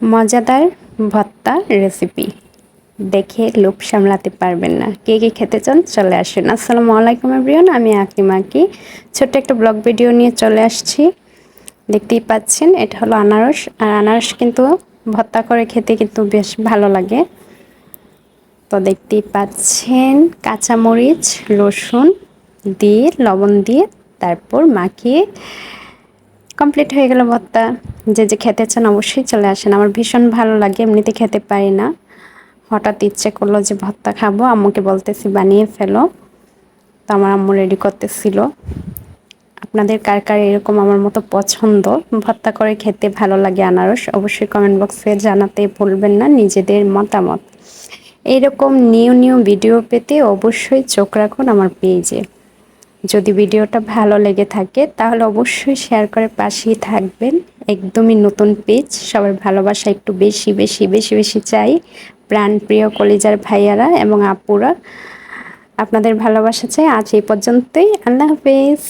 মজাদার ভর্তা রেসিপি দেখে লোভ সামলাতে পারবেন না। কে কে খেতে চান চলে আসুন। আসসালামু আলাইকুম এভরিওয়ান আমি আকিমাকি ছোট্ট একটা ব্লগ ভিডিও নিয়ে চলে আসছি। দেখতেই পাচ্ছেন, এটা হলো আনারস। আর আনারস কিন্তু ভত্তা করে খেতে কিন্তু বেশ ভালো লাগে। তো দেখতেই পাচ্ছেন, কাঁচামরিচ, রসুন দিয়ে, লবণ দিয়ে, তারপর মাখিয়ে কমপ্লিট হয়ে গেল ভর্তা। যে যে খেতে চান অবশ্যই চলে আসেন। আমার ভীষণ ভালো লাগে, এমনিতে খেতে পারি না। হঠাৎ ইচ্ছে করল যে, ভর্তা খাব। আম্মুকে বলতেছি, বানিয়ে ফেলো। তো আমার আম্মু রেডি করতেছিল। আপনাদের কার কার এরকম আমার মতো পছন্দ? ভর্তা করে খেতে ভালো লাগে আনারস? অবশ্যই কমেন্ট বক্সে জানাতে ভুলবেন না, নিজেদের মতামত। এইরকম নিউ নিউ ভিডিও পেতে অবশ্যই চোখ রাখুন আমার পেজে যদি ভিডিওটা ভালো লেগে থাকে, তাহলে অবশ্যই শেয়ার করে পাশেই থাকবেন। একদমই নতুন পেজ, সবার ভালোবাসা একটু বেশি বেশি বেশি বেশি চাই। প্রাণপ্রিয় কলিজার ভাইয়ারা এবং আপুরা, আপনাদের ভালোবাসা চাই। আজ এই পর্যন্তই, আল্লাহ হাফেজ।